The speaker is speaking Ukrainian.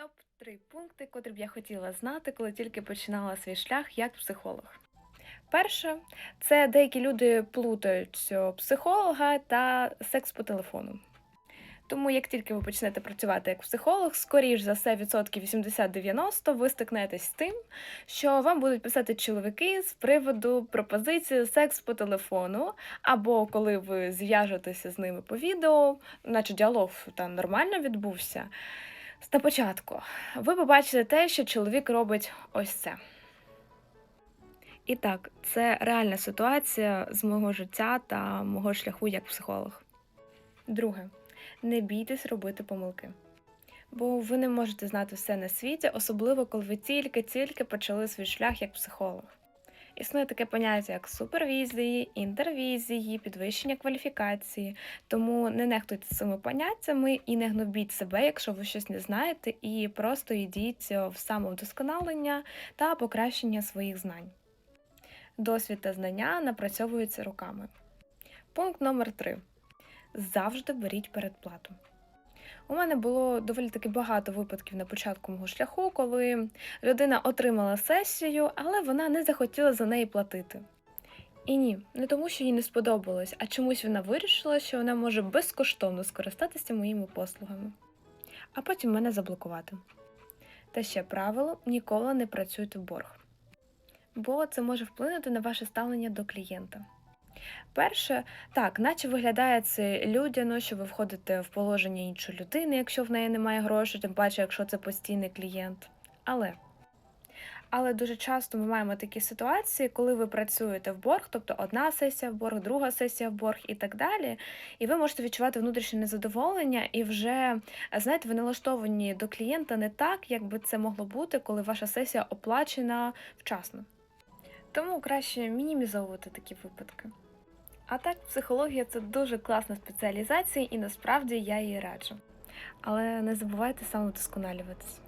Топ 3 пункти, котрі б я хотіла знати, коли тільки починала свій шлях як психолог. Перше, це деякі люди плутають психолога та секс по телефону. Тому як тільки ви почнете працювати як психолог, скоріш за все, відсотків 80-90 ви стикнетесь з тим, що вам будуть писати чоловіки з приводу пропозиції секс по телефону, або коли ви зв'яжетеся з ними по відео, наче діалог там нормально відбувся. На початку ви побачите те, що чоловік робить ось це. І так, це реальна ситуація з мого життя та мого шляху як психолог. Друге, не бійтесь робити помилки. Бо ви не можете знати все на світі, особливо коли ви тільки-тільки почали свій шлях як психолог. Існує таке поняття як супервізії, інтервізії, підвищення кваліфікації. Тому не нехтуйте цими поняттями і не гнобіть себе, якщо ви щось не знаєте, і просто йдіть в самовдосконалення та покращення своїх знань. Досвід та знання напрацьовуються руками. Пункт номер 3. Завжди беріть передплату. У мене було доволі таки багато випадків на початку мого шляху, коли людина отримала сесію, але вона не захотіла за неї платити. І ні, не тому, що їй не сподобалось, а чомусь вона вирішила, що вона може безкоштовно скористатися моїми послугами, а потім мене заблокувати. Та ще правило: ніколи не працюйте в борг, бо це може вплинути на ваше ставлення до клієнта. Перше, так, наче виглядає це людяно, що ви входите в положення іншої людини, якщо в неї немає грошей, тим паче, якщо це постійний клієнт. Але але дуже часто ми маємо такі ситуації, коли ви працюєте в борг, тобто одна сесія в борг, друга сесія в борг і так далі. І ви можете відчувати внутрішнє незадоволення, і вже знаєте, ви налаштовані до клієнта не так, як би це могло бути, коли ваша сесія оплачена вчасно. Тому краще мінімізовувати такі випадки. А так, психологія це дуже класна спеціалізація, і насправді я її раджу. Але не забувайте самовдосконалюватись.